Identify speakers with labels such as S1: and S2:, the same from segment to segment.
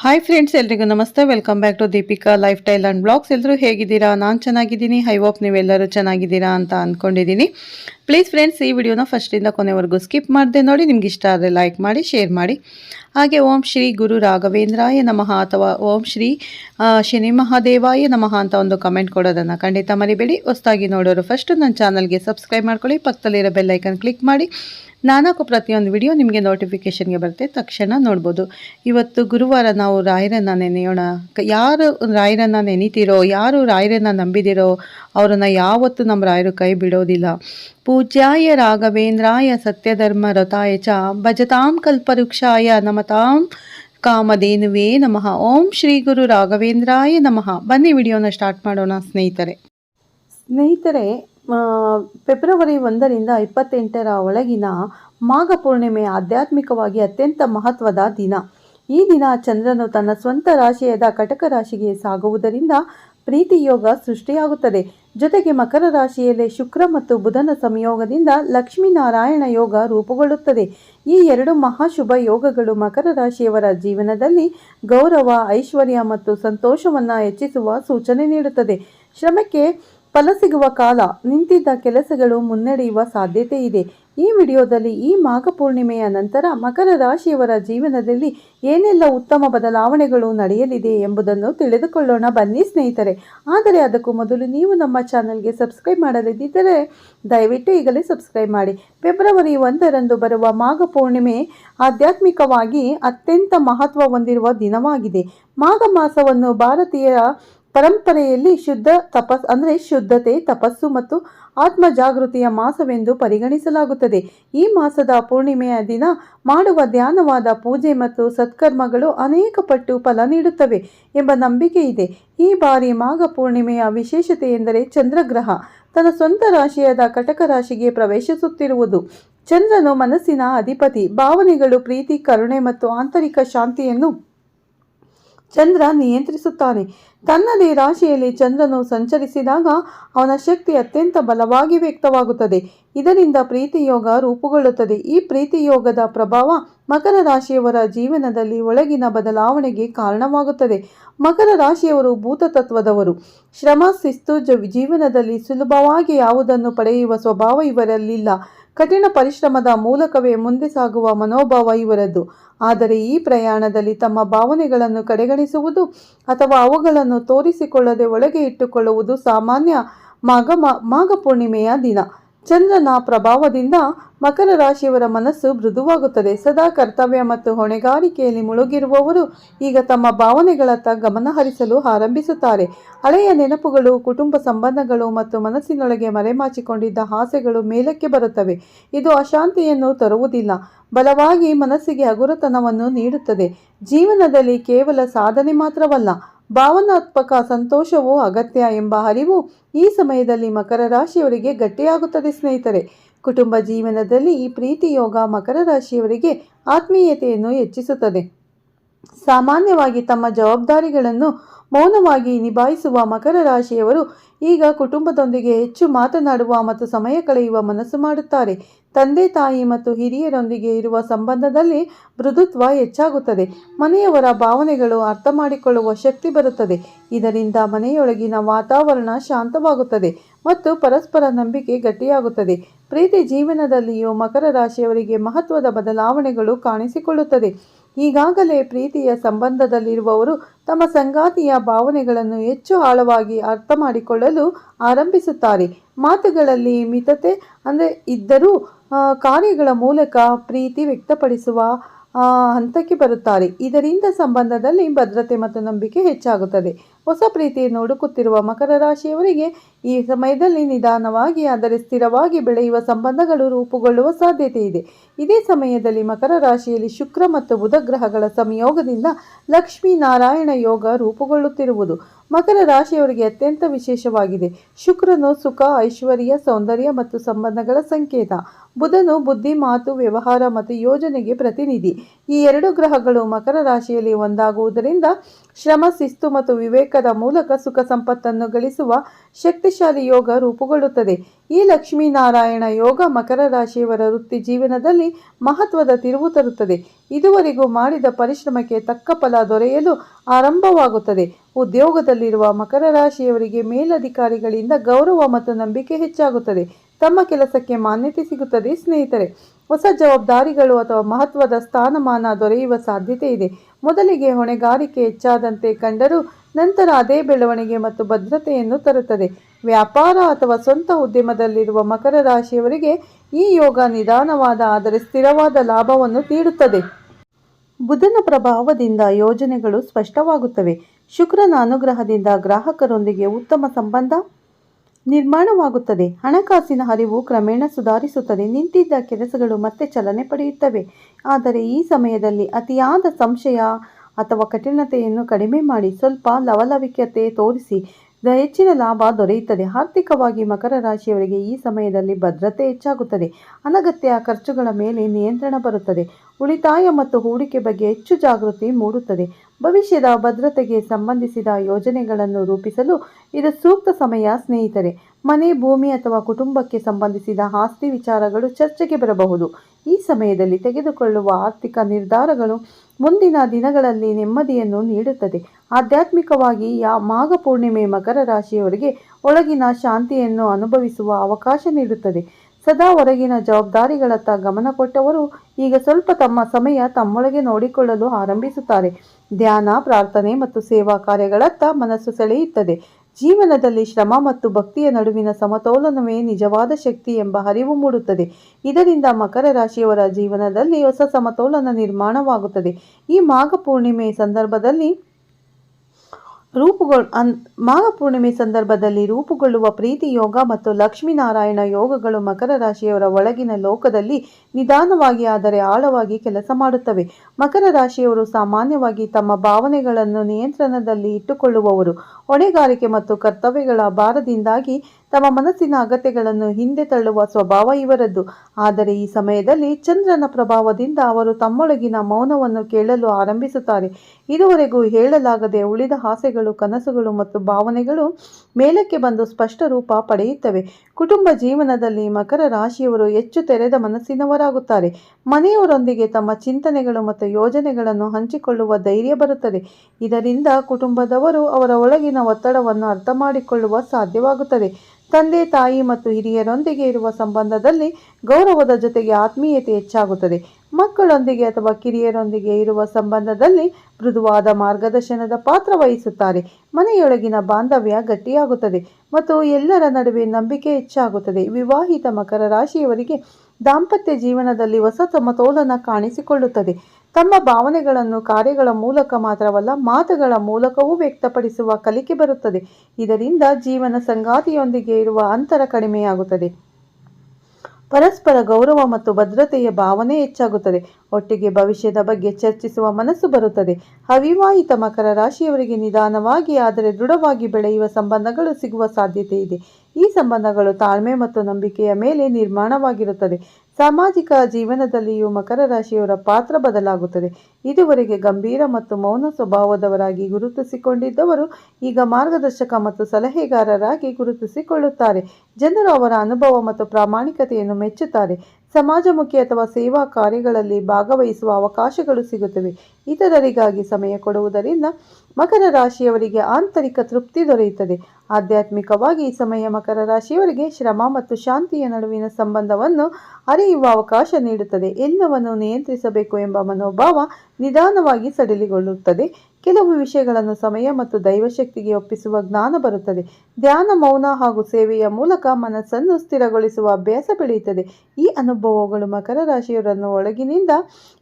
S1: Hi friends ಎಲ್ರಿಗೂ ನಮಸ್ತೆ. Welcome back to Deepika lifestyle and blogs ಎಲ್ಲರೂ ಹೇಗಿದ್ದೀರಾ? ನಾನು ಚೆನ್ನಾಗಿದ್ದೀನಿ. ಐ ಹೋಪ್ ನೀವೆಲ್ಲರೂ ಚೆನ್ನಾಗಿದ್ದೀರಾ ಅಂತ ಅಂದ್ಕೊಂಡಿದ್ದೀನಿ ಪ್ಲೀಸ್ ಫ್ರೆಂಡ್ಸ್ ಈ ವಿಡಿಯೋನ ಫಸ್ಟಿಂದ ಕೊನೆವರೆಗೂ ಸ್ಕಿಪ್ ಮಾಡಿದೆ. ನೋಡಿ, ನಿಮ್ಗೆ ಇಷ್ಟ ಆದರೆ ಲೈಕ್ ಮಾಡಿ ಶೇರ್ ಮಾಡಿ. ಹಾಗೆ ಓಂ ಶ್ರೀ ಗುರು ರಾಘವೇಂದ್ರಾಯ ನಮಃ ಅಥವಾ ಓಂ ಶ್ರೀ ಶನಿ ಮಹಾದೇವಾಯ ನಮಃ ಅಂತ ಒಂದು ಕಮೆಂಟ್ ಕೊಡೋದನ್ನು ಖಂಡಿತ ಮರಿಬೇಡಿ. ಹೊಸದಾಗಿ ನೋಡೋರು ಫಸ್ಟ್ ನನ್ನ ಚಾನಲ್ಗೆ ಸಬ್ಸ್ಕ್ರೈಬ್ ಮಾಡ್ಕೊಳ್ಳಿ. ಪಕ್ಕದಲ್ಲಿರೋ ಬೆಲ್ಲೈಕನ್ ಕ್ಲಿಕ್ ಮಾಡಿ. ನಾನಾಕು ಪ್ರತಿಯೊಂದು ವಿಡಿಯೋ ನಿಮಗೆ ನೋಟಿಫಿಕೇಷನ್ಗೆ ಬರುತ್ತೆ. ತಕ್ಷಣ ನೋಡ್ಬೋದು. ಇವತ್ತು ಗುರುವಾರ ನಾವು ರಾಯರನ್ನು ನೆನೆಯೋಣ. ಯಾರು ರಾಯರನ್ನು ನೆನಿತೀರೋ, ಯಾರು ರಾಯರನ್ನು ನಂಬಿದಿರೋ, ಅವರನ್ನು ಯಾವತ್ತೂ ನಮ್ಮ ರಾಯರು ಕೈ ಬಿಡೋದಿಲ್ಲ. ಪೂಜ್ಯಾಯ ರಾಘವೇಂದ್ರಾಯ ಸತ್ಯಧರ್ಮ ರಥಾಯ ಚ, ಭಜತಾಂ ಕಲ್ಪವೃಕ್ಷಾಯ ನಮತಾಂ ಕಾಮಧೇನುವೇ ನಮಃ. ಓಂ ಶ್ರೀ ಗುರು ರಾಘವೇಂದ್ರಾಯ ನಮಃ. ಬನ್ನಿ ವಿಡಿಯೋನ ಸ್ಟಾರ್ಟ್ ಮಾಡೋಣ ಸ್ನೇಹಿತರೆ. ಸ್ನೇಹಿತರೆ ಫೆಬ್ರವರಿ ಒಂದರಿಂದ ಇಪ್ಪತ್ತೆಂಟರ ಒಳಗಿನ ಮಾಘ ಪೂರ್ಣಿಮೆ ಆಧ್ಯಾತ್ಮಿಕವಾಗಿ ಅತ್ಯಂತ ಮಹತ್ವದ ದಿನ. ಈ ದಿನ ಚಂದ್ರನು ತನ್ನ ಸ್ವಂತ ರಾಶಿಯಾದ ಕಟಕ ರಾಶಿಗೆ ಸಾಗುವುದರಿಂದ ಪ್ರೀತಿ ಯೋಗ ಸೃಷ್ಟಿಯಾಗುತ್ತದೆ. ಜೊತೆಗೆ ಮಕರ ರಾಶಿಯಲ್ಲಿ ಶುಕ್ರ ಮತ್ತು ಬುಧನ ಸಂಯೋಗದಿಂದ ಲಕ್ಷ್ಮೀನಾರಾಯಣ ಯೋಗ ರೂಪುಗೊಳ್ಳುತ್ತದೆ. ಈ ಎರಡು ಮಹಾಶುಭ ಯೋಗಗಳು ಮಕರ ರಾಶಿಯವರ ಜೀವನದಲ್ಲಿ ಗೌರವ, ಐಶ್ವರ್ಯ ಮತ್ತು ಸಂತೋಷವನ್ನು ಹೆಚ್ಚಿಸುವ ಸೂಚನೆ ನೀಡುತ್ತದೆ. ಶ್ರಮಕ್ಕೆ ಫಲ ಸಿಗುವ ಕಾಲ, ನಿಂತಿದ್ದ ಕೆಲಸಗಳು ಮುನ್ನಡೆಯುವ ಸಾಧ್ಯತೆ ಇದೆ. ಈ ವಿಡಿಯೋದಲ್ಲಿ ಈ ಮಾಘ ಪೂರ್ಣಿಮೆಯ ನಂತರ ಮಕರ ರಾಶಿಯವರ ಜೀವನದಲ್ಲಿ ಏನೆಲ್ಲ ಉತ್ತಮ ಬದಲಾವಣೆಗಳು ನಡೆಯಲಿದೆ ಎಂಬುದನ್ನು ತಿಳಿದುಕೊಳ್ಳೋಣ. ಬನ್ನಿ ಸ್ನೇಹಿತರೆ, ಆದರೆ ಅದಕ್ಕೂ ಮೊದಲು ನೀವು ನಮ್ಮ ಚಾನಲ್ಗೆ ಸಬ್ಸ್ಕ್ರೈಬ್ ಮಾಡದಿದ್ದರೆ ದಯವಿಟ್ಟು ಈಗಲೇ ಸಬ್ಸ್ಕ್ರೈಬ್ ಮಾಡಿ. ಫೆಬ್ರವರಿ ಒಂದರಂದು ಬರುವ ಮಾಘ ಪೂರ್ಣಿಮೆ ಆಧ್ಯಾತ್ಮಿಕವಾಗಿ ಅತ್ಯಂತ ಮಹತ್ವ ಹೊಂದಿರುವ ದಿನವಾಗಿದೆ. ಮಾಘ ಮಾಸವನ್ನು ಭಾರತೀಯ ಪರಂಪರೆಯಲ್ಲಿ ಶುದ್ಧ ತಪಸ್ ಅಂದರೆ ಶುದ್ಧತೆ, ತಪಸ್ಸು ಮತ್ತು ಆತ್ಮ ಜಾಗೃತಿಯ ಮಾಸವೆಂದು ಪರಿಗಣಿಸಲಾಗುತ್ತದೆ. ಈ ಮಾಸದ ಪೂರ್ಣಿಮೆಯ ದಿನ ಮಾಡುವ ಧ್ಯಾನವಾದ ಪೂಜೆ ಮತ್ತು ಸತ್ಕರ್ಮಗಳು ಅನೇಕ ಪಟ್ಟು ಫಲ ನೀಡುತ್ತವೆ ಎಂಬ ನಂಬಿಕೆ ಇದೆ. ಈ ಬಾರಿ ಮಾಘ ಪೂರ್ಣಿಮೆಯ ವಿಶೇಷತೆ ಎಂದರೆ ಚಂದ್ರಗ್ರಹ. ತನ್ನ ಸ್ವಂತ ರಾಶಿಯಾದ ಕಟಕ ರಾಶಿಗೆ ಪ್ರವೇಶಿಸುತ್ತಿರುವುದು. ಚಂದ್ರನು ಮನಸ್ಸಿನ ಅಧಿಪತಿ. ಭಾವನೆಗಳು, ಪ್ರೀತಿ, ಕರುಣೆ ಮತ್ತು ಆಂತರಿಕ ಶಾಂತಿಯನ್ನು ಚಂದ್ರ ನಿಯಂತ್ರಿಸುತ್ತಾನೆ. ತನ್ನದೇ ರಾಶಿಯಲ್ಲಿ ಚಂದ್ರನು ಸಂಚರಿಸಿದಾಗ ಅವನ ಶಕ್ತಿ ಅತ್ಯಂತ ಬಲವಾಗಿ ವ್ಯಕ್ತವಾಗುತ್ತದೆ. ಇದರಿಂದ ಪ್ರೀತಿಯೋಗ ರೂಪುಗೊಳ್ಳುತ್ತದೆ. ಈ ಪ್ರೀತಿಯೋಗದ ಪ್ರಭಾವ ಮಕರ ರಾಶಿಯವರ ಜೀವನದಲ್ಲಿ ಒಳಗಿನ ಬದಲಾವಣೆಗೆ ಕಾರಣವಾಗುತ್ತದೆ. ಮಕರ ರಾಶಿಯವರು ಭೂತತತ್ವದವರು. ಶ್ರಮ, ಶಿಸ್ತು ಜೀವನದಲ್ಲಿ ಸುಲಭವಾಗಿ ಯಾವುದನ್ನು ಪಡೆಯುವ ಸ್ವಭಾವ ಇವರಲ್ಲಿಲ್ಲ. ಕಠಿಣ ಪರಿಶ್ರಮದ ಮೂಲಕವೇ ಮುಂದೆ ಸಾಗುವ ಮನೋಭಾವ ಇವರದ್ದು. ಆದರೆ ಈ ಪ್ರಯಾಣದಲ್ಲಿ ತಮ್ಮ ಭಾವನೆಗಳನ್ನು ಕಡೆಗಣಿಸುವುದು ಅಥವಾ ಅವುಗಳನ್ನು ತೋರಿಸಿಕೊಳ್ಳದೆ ಒಳಗೆ ಇಟ್ಟುಕೊಳ್ಳುವುದು ಸಾಮಾನ್ಯ ಮಾಘ ಮಾಘ ಪೂರ್ಣಿಮೆಯ ದಿನ. ಚಂದ್ರನ ಪ್ರಭಾವದಿಂದ ಮಕರ ರಾಶಿಯವರ ಮನಸ್ಸು ಮೃದುವಾಗುತ್ತದೆ. ಸದಾ ಕರ್ತವ್ಯ ಮತ್ತು ಹೊಣೆಗಾರಿಕೆಯಲ್ಲಿ ಮುಳುಗಿರುವವರು ಈಗ ತಮ್ಮ ಭಾವನೆಗಳತ್ತ ಗಮನ ಹರಿಸಲು ಆರಂಭಿಸುತ್ತಾರೆ. ಹಳೆಯ ನೆನಪುಗಳು, ಕುಟುಂಬ ಸಂಬಂಧಗಳು ಮತ್ತು ಮನಸ್ಸಿನೊಳಗೆ ಮರೆಮಾಚಿಕೊಂಡಿದ್ದ ಆಸೆಗಳು ಮೇಲಕ್ಕೆ ಬರುತ್ತವೆ. ಇದು ಅಶಾಂತಿಯನ್ನು ತರುವುದಿಲ್ಲ. ಬಲವಾಗಿ ಮನಸ್ಸಿಗೆ ಹಗುರತನವನ್ನು ನೀಡುತ್ತದೆ. ಜೀವನದಲ್ಲಿ ಕೇವಲ ಸಾಧನೆ ಮಾತ್ರವಲ್ಲ ಭಾವನಾತ್ಮಕ ಸಂತೋಷವೂ ಅಗತ್ಯ ಎಂಬ ಅರಿವು ಈ ಸಮಯದಲ್ಲಿ ಮಕರ ರಾಶಿಯವರಿಗೆ ಗಟ್ಟಿಯಾಗುತ್ತದೆ, ಸ್ನೇಹಿತರೆ. ಕುಟುಂಬ ಜೀವನದಲ್ಲಿ ಈ ಪ್ರೀತಿ ಯೋಗ ಮಕರ ರಾಶಿಯವರಿಗೆ ಆತ್ಮೀಯತೆಯನ್ನು ಹೆಚ್ಚಿಸುತ್ತದೆ. ಸಾಮಾನ್ಯವಾಗಿ ತಮ್ಮ ಜವಾಬ್ದಾರಿಗಳನ್ನು ಮೌನವಾಗಿ ನಿಭಾಯಿಸುವ ಮಕರ ರಾಶಿಯವರು ಈಗ ಕುಟುಂಬದೊಂದಿಗೆ ಹೆಚ್ಚು ಮಾತನಾಡುವ ಮತ್ತು ಸಮಯ ಕಳೆಯುವ ಮನಸ್ಸು ಮಾಡುತ್ತಾರೆ. ತಂದೆ, ತಾಯಿ ಮತ್ತು ಹಿರಿಯರೊಂದಿಗೆ ಇರುವ ಸಂಬಂಧದಲ್ಲಿ ಮೃದುತ್ವ ಹೆಚ್ಚಾಗುತ್ತದೆ. ಮನೆಯವರ ಭಾವನೆಗಳು ಅರ್ಥ ಮಾಡಿಕೊಳ್ಳುವ ಶಕ್ತಿ ಬರುತ್ತದೆ. ಇದರಿಂದ ಮನೆಯೊಳಗಿನ ವಾತಾವರಣ ಶಾಂತವಾಗುತ್ತದೆ ಮತ್ತು ಪರಸ್ಪರ ನಂಬಿಕೆ ಗಟ್ಟಿಯಾಗುತ್ತದೆ. ಪ್ರೀತಿ ಜೀವನದಲ್ಲಿಯೂ ಮಕರ ರಾಶಿಯವರಿಗೆ ಮಹತ್ವದ ಬದಲಾವಣೆಗಳು ಕಾಣಿಸಿಕೊಳ್ಳುತ್ತದೆ. ಈಗಾಗಲೇ ಪ್ರೀತಿಯ ಸಂಬಂಧದಲ್ಲಿರುವವರು ತಮ್ಮ ಸಂಗಾತಿಯ ಭಾವನೆಗಳನ್ನು ಹೆಚ್ಚು ಆಳವಾಗಿ ಅರ್ಥ ಮಾಡಿಕೊಳ್ಳಲು ಆರಂಭಿಸುತ್ತಾರೆ. ಮಾತುಗಳಲ್ಲಿ ಮಿತತೆ ಅಂದರೆ ಇದ್ದರೂ ಕಾರ್ಯಗಳ ಮೂಲಕ ಪ್ರೀತಿ ವ್ಯಕ್ತಪಡಿಸುವ ಹಂತಕ್ಕೆ ಬರುತ್ತಾರೆ. ಇದರಿಂದ ಸಂಬಂಧದಲ್ಲಿ ಭದ್ರತೆ ಮತ್ತು ನಂಬಿಕೆ ಹೆಚ್ಚಾಗುತ್ತದೆ. ಹೊಸ ಪ್ರೀತಿಯನ್ನು ಹುಡುಕುತ್ತಿರುವ ಮಕರ ರಾಶಿಯವರಿಗೆ ಈ ಸಮಯದಲ್ಲಿ ನಿಧಾನವಾಗಿ ಆದರೆ ಸ್ಥಿರವಾಗಿ ಬೆಳೆಯುವ ಸಂಬಂಧಗಳು ರೂಪುಗೊಳ್ಳುವ ಸಾಧ್ಯತೆ ಇದೆ. ಇದೇ ಸಮಯದಲ್ಲಿ ಮಕರ ರಾಶಿಯಲ್ಲಿ ಶುಕ್ರ ಮತ್ತು ಬುಧ ಗ್ರಹಗಳ ಸಂಯೋಗದಿಂದ ಲಕ್ಷ್ಮೀನಾರಾಯಣ ಯೋಗ ರೂಪುಗೊಳ್ಳುತ್ತಿರುವುದು ಮಕರ ರಾಶಿಯವರಿಗೆ ಅತ್ಯಂತ ವಿಶೇಷವಾಗಿದೆ. ಶುಕ್ರನು ಸುಖ, ಐಶ್ವರ್ಯ, ಸೌಂದರ್ಯ ಮತ್ತು ಸಂಬಂಧಗಳ ಸಂಕೇತ. ಬುಧನು ಬುದ್ಧಿ, ಮಾತು, ವ್ಯವಹಾರ ಮತ್ತು ಯೋಜನೆಗೆ ಪ್ರತಿನಿಧಿ. ಈ ಎರಡು ಗ್ರಹಗಳು ಮಕರ ರಾಶಿಯಲ್ಲಿ ಒಂದಾಗುವುದರಿಂದ ಶ್ರಮ, ಶಿಸ್ತು ಮತ್ತು ವಿವೇಕದ ಮೂಲಕ ಸುಖ ಸಂಪತ್ತನ್ನು ಗಳಿಸುವ ಶಕ್ತಿಶಾಲಿ ಯೋಗ ರೂಪುಗೊಳ್ಳುತ್ತದೆ. ಈ ಲಕ್ಷ್ಮೀನಾರಾಯಣ ಯೋಗ ಮಕರ ರಾಶಿಯವರ ವೃತ್ತಿ ಜೀವನದಲ್ಲಿ ಮಹತ್ವದ ತಿರುವು ತರುತ್ತದೆ. ಇದುವರೆಗೂ ಮಾಡಿದ ಪರಿಶ್ರಮಕ್ಕೆ ತಕ್ಕ ಫಲ ದೊರೆಯಲು ಆರಂಭವಾಗುತ್ತದೆ. ಉದ್ಯೋಗದಲ್ಲಿರುವ ಮಕರ ರಾಶಿಯವರಿಗೆ ಮೇಲಧಿಕಾರಿಗಳಿಂದ ಗೌರವ ಮತ್ತು ನಂಬಿಕೆ ಹೆಚ್ಚಾಗುತ್ತದೆ. ತಮ್ಮ ಕೆಲಸಕ್ಕೆ ಮಾನ್ಯತೆ ಸಿಗುತ್ತದೆ ಸ್ನೇಹಿತರೆ. ಹೊಸ ಜವಾಬ್ದಾರಿಗಳು ಅಥವಾ ಮಹತ್ವದ ಸ್ಥಾನಮಾನ ದೊರೆಯುವ ಸಾಧ್ಯತೆ ಇದೆ. ಮೊದಲಿಗೆ ಹೊಣೆಗಾರಿಕೆ ಹೆಚ್ಚಾದಂತೆ ಕಂಡರೂ ನಂತರ ಅದೇ ಬೆಳವಣಿಗೆ ಮತ್ತು ಭದ್ರತೆಯನ್ನು ತರುತ್ತದೆ. ವ್ಯಾಪಾರ ಅಥವಾ ಸ್ವಂತ ಉದ್ಯಮದಲ್ಲಿರುವ ಮಕರ ರಾಶಿಯವರಿಗೆ ಈ ಯೋಗ ನಿಧಾನವಾದ ಆದರೆ ಸ್ಥಿರವಾದ ಲಾಭವನ್ನು ನೀಡುತ್ತದೆ. ಬುಧನ ಪ್ರಭಾವದಿಂದ ಯೋಜನೆಗಳು ಸ್ಪಷ್ಟವಾಗುತ್ತವೆ. ಶುಕ್ರನ ಅನುಗ್ರಹದಿಂದ ಗ್ರಾಹಕರೊಂದಿಗೆ ಉತ್ತಮ ಸಂಬಂಧ ನಿರ್ಮಾಣವಾಗುತ್ತದೆ. ಹಣಕಾಸಿನ ಹರಿವು ಕ್ರಮೇಣ ಸುಧಾರಿಸುತ್ತದೆ. ನಿಂತಿದ್ದ ಕೆಲಸಗಳು ಮತ್ತೆ ಚಲನೆ ಪಡೆಯುತ್ತವೆ. ಆದರೆ ಈ ಸಮಯದಲ್ಲಿ ಅತಿಯಾದ ಸಂಶಯ ಅಥವಾ ಕಠಿಣತೆಯನ್ನು ಕಡಿಮೆ ಮಾಡಿ ಸ್ವಲ್ಪ ಲವಲವಿಕತೆ ತೋರಿಸಿ ಹೆಚ್ಚಿನ ಲಾಭ ದೊರೆಯುತ್ತದೆ. ಆರ್ಥಿಕವಾಗಿ ಮಕರ ರಾಶಿಯವರಿಗೆ ಈ ಸಮಯದಲ್ಲಿ ಭದ್ರತೆ ಹೆಚ್ಚಾಗುತ್ತದೆ. ಅನಗತ್ಯ ಖರ್ಚುಗಳ ಮೇಲೆ ನಿಯಂತ್ರಣ ಬರುತ್ತದೆ. ಉಳಿತಾಯ ಮತ್ತು ಹೂಡಿಕೆ ಬಗ್ಗೆ ಹೆಚ್ಚು ಜಾಗೃತಿ ಮೂಡುತ್ತದೆ. ಭವಿಷ್ಯದ ಭದ್ರತೆಗೆ ಸಂಬಂಧಿಸಿದ ಯೋಜನೆಗಳನ್ನು ರೂಪಿಸಲು ಇದು ಸೂಕ್ತ ಸಮಯ, ಸ್ನೇಹಿತರೆ. ಮನೆ, ಭೂಮಿ ಅಥವಾ ಕುಟುಂಬಕ್ಕೆ ಸಂಬಂಧಿಸಿದ ಆಸ್ತಿ ವಿಚಾರಗಳು ಚರ್ಚೆಗೆ ಬರಬಹುದು. ಈ ಸಮಯದಲ್ಲಿ ತೆಗೆದುಕೊಳ್ಳುವ ಆರ್ಥಿಕ ನಿರ್ಧಾರಗಳು ಮುಂದಿನ ದಿನಗಳಲ್ಲಿ ನೆಮ್ಮದಿಯನ್ನು ನೀಡುತ್ತದೆ. ಆಧ್ಯಾತ್ಮಿಕವಾಗಿ ಯಾ ಮಾಘ ಪೂರ್ಣಿಮೆ ಮಕರ ರಾಶಿಯವರಿಗೆ ಒಳಗಿನ ಶಾಂತಿಯನ್ನು ಅನುಭವಿಸುವ ಅವಕಾಶ ನೀಡುತ್ತದೆ. ಸದಾ ಹೊರಗಿನ ಜವಾಬ್ದಾರಿಗಳತ್ತ ಗಮನ ಕೊಟ್ಟವರು ಈಗ ಸ್ವಲ್ಪ ತಮ್ಮ ಸಮಯ ತಮ್ಮೊಳಗೆ ನೋಡಿಕೊಳ್ಳಲು ಆರಂಭಿಸುತ್ತಾರೆ. ಧ್ಯಾನ, ಪ್ರಾರ್ಥನೆ ಮತ್ತು ಸೇವಾ ಕಾರ್ಯಗಳತ್ತ ಮನಸ್ಸು ಸೆಳೆಯುತ್ತದೆ. ಜೀವನದಲ್ಲಿ ಶ್ರಮ ಮತ್ತು ಭಕ್ತಿಯ ನಡುವಿನ ಸಮತೋಲನವೇ ನಿಜವಾದ ಶಕ್ತಿ ಎಂಬ ಅರಿವು ಮೂಡುತ್ತದೆ. ಇದರಿಂದ ಮಕರ ರಾಶಿಯವರ ಜೀವನದಲ್ಲಿ ಹೊಸ ಸಮತೋಲನ ನಿರ್ಮಾಣವಾಗುತ್ತದೆ. ಈ ಮಾಘ ಪೂರ್ಣಿಮೆ ಸಂದರ್ಭದಲ್ಲಿ ರೂಪುಗೊಳ್ ಅನ್ ಮಾಘ ಪೂರ್ಣಿಮೆ ಸಂದರ್ಭದಲ್ಲಿ ರೂಪುಗೊಳ್ಳುವ ಪ್ರೀತಿ ಯೋಗ ಮತ್ತು ಲಕ್ಷ್ಮೀನಾರಾಯಣ ಯೋಗಗಳು ಮಕರ ರಾಶಿಯವರ ಒಳಗಿನ ಲೋಕದಲ್ಲಿ ನಿಧಾನವಾಗಿ ಆದರೆ ಆಳವಾಗಿ ಕೆಲಸ ಮಾಡುತ್ತವೆ. ಮಕರ ರಾಶಿಯವರು ಸಾಮಾನ್ಯವಾಗಿ ತಮ್ಮ ಭಾವನೆಗಳನ್ನು ನಿಯಂತ್ರಣದಲ್ಲಿ ಇಟ್ಟುಕೊಳ್ಳುವವರು. ಹೊಣೆಗಾರಿಕೆ ಮತ್ತು ಕರ್ತವ್ಯಗಳ ಭಾರದಿಂದಾಗಿ ತಮ್ಮ ಮನಸ್ಸಿನ ಅಗತ್ಯಗಳನ್ನು ಹಿಂದೆ ತಳ್ಳುವ ಸ್ವಭಾವ ಇವರದ್ದು. ಆದರೆ ಈ ಸಮಯದಲ್ಲಿ ಚಂದ್ರನ ಪ್ರಭಾವದಿಂದ ಅವರು ತಮ್ಮೊಳಗಿನ ಮೌನವನ್ನು ಕೇಳಲು ಆರಂಭಿಸುತ್ತಾರೆ. ಇದುವರೆಗೂ ಹೇಳಲಾಗದೆ ಉಳಿದ ಆಸೆಗಳು, ಕನಸುಗಳು ಮತ್ತು ಭಾವನೆಗಳು ಮೇಲಕ್ಕೆ ಬಂದು ಸ್ಪಷ್ಟ ರೂಪ ಪಡೆಯುತ್ತವೆ. ಕುಟುಂಬ ಜೀವನದಲ್ಲಿ ಮಕರ ರಾಶಿಯವರು ಹೆಚ್ಚು ತೆರೆದ ಮನಸ್ಸಿನವರಾಗುತ್ತಾರೆ. ಮನೆಯವರೊಂದಿಗೆ ತಮ್ಮ ಚಿಂತನೆಗಳು ಮತ್ತು ಯೋಜನೆಗಳನ್ನು ಹಂಚಿಕೊಳ್ಳುವ ಧೈರ್ಯ ಬರುತ್ತದೆ. ಇದರಿಂದ ಕುಟುಂಬದವರು ಅವರ ಒಳಗಿನ ಒತ್ತಡವನ್ನು ಅರ್ಥ ಮಾಡಿಕೊಳ್ಳುವ ಸಾಧ್ಯವಾಗುತ್ತದೆ. ತಂದೆ, ತಾಯಿ ಮತ್ತು ಹಿರಿಯರೊಂದಿಗೆ ಇರುವ ಸಂಬಂಧದಲ್ಲಿ ಗೌರವದ ಜೊತೆಗೆ ಆತ್ಮೀಯತೆ ಹೆಚ್ಚಾಗುತ್ತದೆ. ಮಕ್ಕಳೊಂದಿಗೆ ಅಥವಾ ಕಿರಿಯರೊಂದಿಗೆ ಇರುವ ಸಂಬಂಧದಲ್ಲಿ ಮೃದುವಾದ ಮಾರ್ಗದರ್ಶನದ ಪಾತ್ರ ವಹಿಸುತ್ತಾರೆ. ಮನೆಯೊಳಗಿನ ಬಾಂಧವ್ಯ ಗಟ್ಟಿಯಾಗುತ್ತದೆ ಮತ್ತು ಎಲ್ಲರ ನಡುವೆ ನಂಬಿಕೆ ಹೆಚ್ಚಾಗುತ್ತದೆ. ವಿವಾಹಿತ ಮಕರ ರಾಶಿಯವರಿಗೆ ದಾಂಪತ್ಯ ಜೀವನದಲ್ಲಿ ಹೊಸ ಸಮತೋಲನ ಕಾಣಿಸಿಕೊಳ್ಳುತ್ತದೆ. ತಮ್ಮ ಭಾವನೆಗಳನ್ನು ಕಾರ್ಯಗಳ ಮೂಲಕ ಮಾತ್ರವಲ್ಲ, ಮಾತುಗಳ ಮೂಲಕವೂ ವ್ಯಕ್ತಪಡಿಸುವ ಕಲಿಕೆ ಬರುತ್ತದೆ. ಇದರಿಂದ ಜೀವನ ಸಂಗಾತಿಯೊಂದಿಗೆ ಇರುವ ಅಂತರ ಕಡಿಮೆಯಾಗುತ್ತದೆ. ಪರಸ್ಪರ ಗೌರವ ಮತ್ತು ಭದ್ರತೆಯ ಭಾವನೆ ಹೆಚ್ಚಾಗುತ್ತದೆ. ಒಟ್ಟಿಗೆ ಭವಿಷ್ಯದ ಬಗ್ಗೆ ಚರ್ಚಿಸುವ ಮನಸ್ಸು ಬರುತ್ತದೆ. ಅವಿವಾಹಿತ ಮಕರ ರಾಶಿಯವರಿಗೆ ನಿಧಾನವಾಗಿ ಆದರೆ ದೃಢವಾಗಿ ಬೆಳೆಯುವ ಸಂಬಂಧಗಳು ಸಿಗುವ ಸಾಧ್ಯತೆ ಇದೆ. ಈ ಸಂಬಂಧಗಳು ತಾಳ್ಮೆ ಮತ್ತು ನಂಬಿಕೆಯ ಮೇಲೆ ನಿರ್ಮಾಣವಾಗಿರುತ್ತದೆ. ಸಾಮಾಜಿಕ ಜೀವನದಲ್ಲಿಯೂ ಮಕರ ರಾಶಿಯವರ ಪಾತ್ರ ಬದಲಾಗುತ್ತದೆ. ಇದುವರೆಗೆ ಗಂಭೀರ ಮತ್ತು ಮೌನ ಸ್ವಭಾವದವರಾಗಿ ಗುರುತಿಸಿಕೊಂಡಿದ್ದವರು ಈಗ ಮಾರ್ಗದರ್ಶಕ ಮತ್ತು ಸಲಹೆಗಾರರಾಗಿ ಗುರುತಿಸಿಕೊಳ್ಳುತ್ತಾರೆ. ಜನರು ಅವರ ಅನುಭವ ಮತ್ತು ಪ್ರಾಮಾಣಿಕತೆಯನ್ನು ಮೆಚ್ಚುತ್ತಾರೆ. ಸಮಾಜಮುಖಿ ಅಥವಾ ಸೇವಾ ಕಾರ್ಯಗಳಲ್ಲಿ ಭಾಗವಹಿಸುವ ಅವಕಾಶಗಳು ಸಿಗುತ್ತವೆ. ಇತರರಿಗಾಗಿ ಸಮಯ ಕೊಡುವುದರಿಂದ ಮಕರ ರಾಶಿಯವರಿಗೆ ಆಂತರಿಕ ತೃಪ್ತಿ ದೊರೆಯುತ್ತದೆ. ಆಧ್ಯಾತ್ಮಿಕವಾಗಿ ಈ ಸಮಯ ಮಕರ ರಾಶಿಯವರಿಗೆ ಶ್ರಮ ಮತ್ತು ಶಾಂತಿಯ ನಡುವಿನ ಸಂಬಂಧವನ್ನು ಅರಿಯುವ ಅವಕಾಶ ನೀಡುತ್ತದೆ. ಎಲ್ಲವನ್ನು ನಿಯಂತ್ರಿಸಬೇಕು ಎಂಬ ಮನೋಭಾವ ನಿಧಾನವಾಗಿ ಸಡಿಲಿಗೊಳ್ಳುತ್ತದೆ. ಕೆಲವು ವಿಷಯಗಳನ್ನು ಸಮಯ ಮತ್ತು ದೈವಶಕ್ತಿಗೆ ಒಪ್ಪಿಸುವ ಜ್ಞಾನ ಬರುತ್ತದೆ. ಧ್ಯಾನ, ಮೌನ ಹಾಗೂ ಸೇವೆಯ ಮೂಲಕ ಮನಸ್ಸನ್ನು ಸ್ಥಿರಗೊಳಿಸುವ ಅಭ್ಯಾಸ ಬೆಳೆಯುತ್ತದೆ. ಈ ಅನುಭವಗಳು ಮಕರ ರಾಶಿಯವರನ್ನು ಒಳಗಿನಿಂದ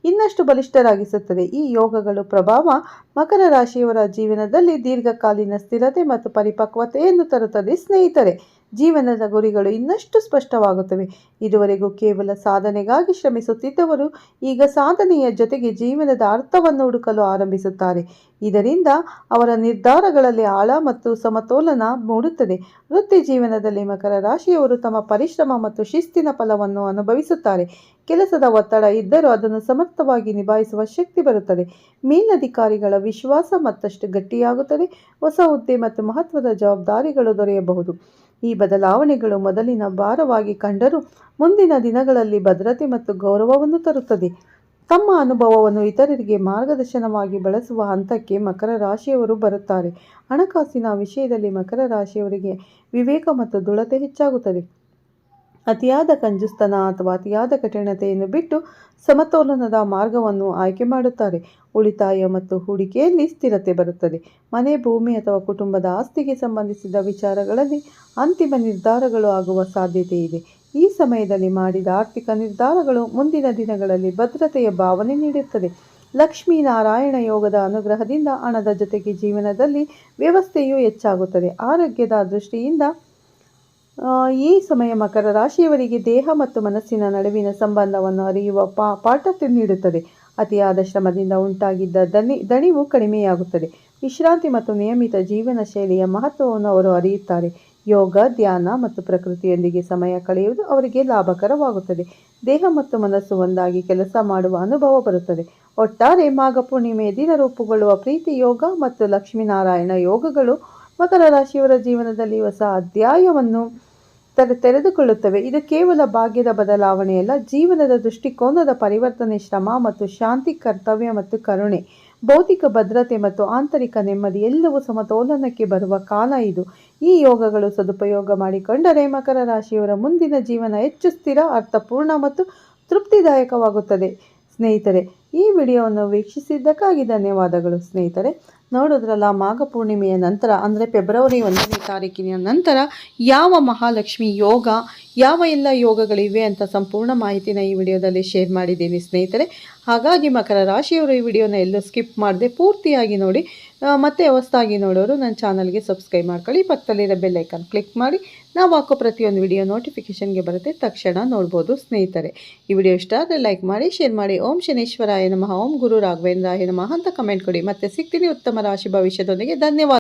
S1: ಇನ್ನಷ್ಟು ಬಲಿಷ್ಠರಾಗಿಸುತ್ತದೆ. ಈ ಯೋಗಗಳು ಪ್ರಭಾವ ಮಕರ ರಾಶಿಯವರ ಜೀವನದಲ್ಲಿ ದೀರ್ಘಕಾಲೀನ ಸ್ಥಿರತೆ ಮತ್ತು ಪರಿಪಕ್ವತೆಯನ್ನು ತರುತ್ತದೆ. ಸ್ನೇಹಿತರೆ ಜೀವನದ ಗುರಿಗಳು ಇನ್ನಷ್ಟು ಸ್ಪಷ್ಟವಾಗುತ್ತವೆ. ಇದುವರೆಗೂ ಕೇವಲ ಸಾಧನೆಗಾಗಿ ಶ್ರಮಿಸುತ್ತಿದ್ದವರು ಈಗ ಸಾಧನೆಯ ಜೊತೆಗೆ ಜೀವನದ ಅರ್ಥವನ್ನು ಹುಡುಕಲು ಆರಂಭಿಸುತ್ತಾರೆ. ಇದರಿಂದ ಅವರ ನಿರ್ಧಾರಗಳಲ್ಲಿ ಆಳ ಮತ್ತು ಸಮತೋಲನ ಮೂಡುತ್ತದೆ. ವೃತ್ತಿ ಜೀವನದಲ್ಲಿ ಮಕರ ರಾಶಿಯವರು ತಮ್ಮ ಪರಿಶ್ರಮ ಮತ್ತು ಶಿಸ್ತಿನ ಫಲವನ್ನು ಅನುಭವಿಸುತ್ತಾರೆ. ಕೆಲಸದ ಒತ್ತಡ ಇದ್ದರೂ ಅದನ್ನು ಸಮರ್ಥವಾಗಿ ನಿಭಾಯಿಸುವ ಶಕ್ತಿ ಬರುತ್ತದೆ. ಮೇಲಧಿಕಾರಿಗಳ ವಿಶ್ವಾಸ ಮತ್ತಷ್ಟು ಗಟ್ಟಿಯಾಗುತ್ತದೆ. ಹೊಸ ಹುದ್ದೆ ಮತ್ತು ಮಹತ್ವದ ಜವಾಬ್ದಾರಿಗಳು ದೊರೆಯಬಹುದು. ಈ ಬದಲಾವಣೆಗಳು ಮೊದಲಿನ ಭಾರವಾಗಿ ಕಂಡರೂ ಮುಂದಿನ ದಿನಗಳಲ್ಲಿ ಭದ್ರತೆ ಮತ್ತು ಗೌರವವನ್ನು ತರುತ್ತದೆ. ತಮ್ಮ ಅನುಭವವನ್ನು ಇತರರಿಗೆ ಮಾರ್ಗದರ್ಶನವಾಗಿ ಬಳಸುವ ಹಂತಕ್ಕೆ ಮಕರ ರಾಶಿಯವರು ಬರುತ್ತಾರೆ. ಹಣಕಾಸಿನ ವಿಷಯದಲ್ಲಿ ಮಕರ ರಾಶಿಯವರಿಗೆ ವಿವೇಕ ಮತ್ತು ದೃಢತೆ ಹೆಚ್ಚಾಗುತ್ತದೆ. ಅತಿಯಾದ ಕಂಜುಸ್ತನ ಅಥವಾ ಅತಿಯಾದ ಕಠಿಣತೆಯನ್ನು ಬಿಟ್ಟು ಸಮತೋಲನದ ಮಾರ್ಗವನ್ನು ಆಯ್ಕೆ ಮಾಡುತ್ತಾರೆ. ಉಳಿತಾಯ ಮತ್ತು ಹೂಡಿಕೆಯಲ್ಲಿ ಸ್ಥಿರತೆ ಬರುತ್ತದೆ. ಮನೆ, ಭೂಮಿ ಅಥವಾ ಕುಟುಂಬದ ಆಸ್ತಿಗೆ ಸಂಬಂಧಿಸಿದ ವಿಚಾರಗಳಲ್ಲಿ ಅಂತಿಮ ನಿರ್ಧಾರಗಳು ಆಗುವ ಸಾಧ್ಯತೆ ಇದೆ. ಈ ಸಮಯದಲ್ಲಿ ಮಾಡಿದ ಆರ್ಥಿಕ ನಿರ್ಧಾರಗಳು ಮುಂದಿನ ದಿನಗಳಲ್ಲಿ ಭದ್ರತೆಯ ಭಾವನೆ ನೀಡುತ್ತದೆ. ಲಕ್ಷ್ಮೀನಾರಾಯಣ ಯೋಗದ ಅನುಗ್ರಹದಿಂದ ಹಣದ ಜೊತೆಗೆ ಜೀವನದಲ್ಲಿ ವ್ಯವಸ್ಥೆಯು ಹೆಚ್ಚಾಗುತ್ತದೆ. ಆರೋಗ್ಯದ ದೃಷ್ಟಿಯಿಂದ ಈ ಸಮಯ ಮಕರ ರಾಶಿಯವರಿಗೆ ದೇಹ ಮತ್ತು ಮನಸ್ಸಿನ ನಡುವಿನ ಸಂಬಂಧವನ್ನು ಅರಿಯುವ ಪಾ, ಪಾಠ ನೀಡುತ್ತದೆ. ಅತಿಯಾದ ಶ್ರಮದಿಂದ ಉಂಟಾಗಿದ್ದ ದನಿ, ದಣಿವು ಕಡಿಮೆಯಾಗುತ್ತದೆ. ವಿಶ್ರಾಂತಿ ಮತ್ತು ನಿಯಮಿತ ಜೀವನ ಶೈಲಿಯ ಮಹತ್ವವನ್ನು ಅವರು ಅರಿಯುತ್ತಾರೆ. ಯೋಗ, ಧ್ಯಾನ ಮತ್ತು ಪ್ರಕೃತಿಯೊಂದಿಗೆ ಸಮಯ ಕಳೆಯುವುದು ಅವರಿಗೆ ಲಾಭಕರವಾಗುತ್ತದೆ. ದೇಹ ಮತ್ತು ಮನಸ್ಸು ಒಂದಾಗಿ ಕೆಲಸ ಮಾಡುವ ಅನುಭವ ಬರುತ್ತದೆ. ಒಟ್ಟಾರೆ ಮಾಘ ಪೂರ್ಣಿಮೆಯ ದಿನ ರೂಪುಗೊಳ್ಳುವ ಪ್ರೀತಿ ಯೋಗ ಮತ್ತು ಲಕ್ಷ್ಮೀನಾರಾಯಣ ಯೋಗಗಳು ಮಕರ ರಾಶಿಯವರ ಜೀವನದಲ್ಲಿ ಹೊಸ ಅಧ್ಯಾಯವನ್ನು ತೆರೆ ತೆರೆದುಕೊಳ್ಳುತ್ತವೆ. ಇದು ಕೇವಲ ಭಾಗ್ಯದ ಬದಲಾವಣೆಯಲ್ಲ ಜೀವನದ ದೃಷ್ಟಿಕೋನದ ಪರಿವರ್ತನೆ, ಶ್ರಮ ಮತ್ತು ಶಾಂತಿ, ಕರ್ತವ್ಯ ಮತ್ತು ಕರುಣೆ, ಭೌತಿಕ ಭದ್ರತೆ ಮತ್ತು ಆಂತರಿಕ ನೆಮ್ಮದಿ ಎಲ್ಲವೂ ಸಮತೋಲನಕ್ಕೆ ಬರುವ ಕಾಲ ಇದು. ಈ ಯೋಗಗಳು ಸದುಪಯೋಗ ಮಾಡಿಕೊಂಡರೆ ಮಕರ ರಾಶಿಯವರ ಮುಂದಿನ ಜೀವನ ಹೆಚ್ಚು ಸ್ಥಿರ, ಅರ್ಥಪೂರ್ಣ ಮತ್ತು ತೃಪ್ತಿದಾಯಕವಾಗುತ್ತದೆ. ಸ್ನೇಹಿತರೆ, ಈ ವಿಡಿಯೋವನ್ನು ವೀಕ್ಷಿಸಿದ್ದಕ್ಕಾಗಿ ಧನ್ಯವಾದಗಳು. ಸ್ನೇಹಿತರೆ ನೋಡಿದ್ರಲ್ಲ, ಮಾಘ ಪೂರ್ಣಿಮೆಯ ನಂತರ, ಅಂದರೆ ಫೆಬ್ರವರಿ ಒಂದನೇ ತಾರೀಕಿನ ನಂತರ ಯಾವ ಮಹಾಲಕ್ಷ್ಮಿ ಯೋಗ, ಯಾವ ಎಲ್ಲ ಯೋಗಗಳಿವೆ ಅಂತ ಸಂಪೂರ್ಣ ಮಾಹಿತಿನ ಈ ವಿಡಿಯೋದಲ್ಲಿ ಶೇರ್ ಮಾಡಿದ್ದೀನಿ ಸ್ನೇಹಿತರೆ. ಹಾಗಾಗಿ ಮಕರ ರಾಶಿಯವರು ಈ ವಿಡಿಯೋನ ಎಲ್ಲೂ ಸ್ಕಿಪ್ ಮಾಡದೆ ಪೂರ್ತಿಯಾಗಿ ನೋಡಿ ಮತ್ತೆ ಹೊಸದಾಗಿ ನೋಡೋರು ನನ್ನ ಚಾನಲ್ಗೆ ಸಬ್ಸ್ಕ್ರೈಬ್ ಮಾಡ್ಕೊಳ್ಳಿ. ಪಕ್ಕದಲ್ಲಿರೋ ಬೆಲ್ಲೈಕನ್ ಕ್ಲಿಕ್ ಮಾಡಿ ನಾವು ಹಾಕೋ ಪ್ರತಿಯೊಂದು ವಿಡಿಯೋ ನೋಟಿಫಿಕೇಷನ್ಗೆ ಬರುತ್ತೆ. ತಕ್ಷಣ ನೋಡ್ಬೋದು ಸ್ನೇಹಿತರೆ. ಈ ವಿಡಿಯೋ ಇಷ್ಟ ಆದರೆ ಲೈಕ್ ಮಾಡಿ ಶೇರ್ ಮಾಡಿ. ಓಂ ಶನೇಶ್ವರಾಯ ನಮಃ. ಓಂ ಗುರು ರಾಘವೇಂದ್ರಾಯ ನಮಃ ಅಂತ ಕಮೆಂಟ್ ಕೊಡಿ. ಮತ್ತೆ ಸಿಗ್ತೀನಿ ಉತ್ತಮ ರಾಶಿ ಭವಿಷ್ಯದೊಂದಿಗೆ. ಧನ್ಯವಾದ.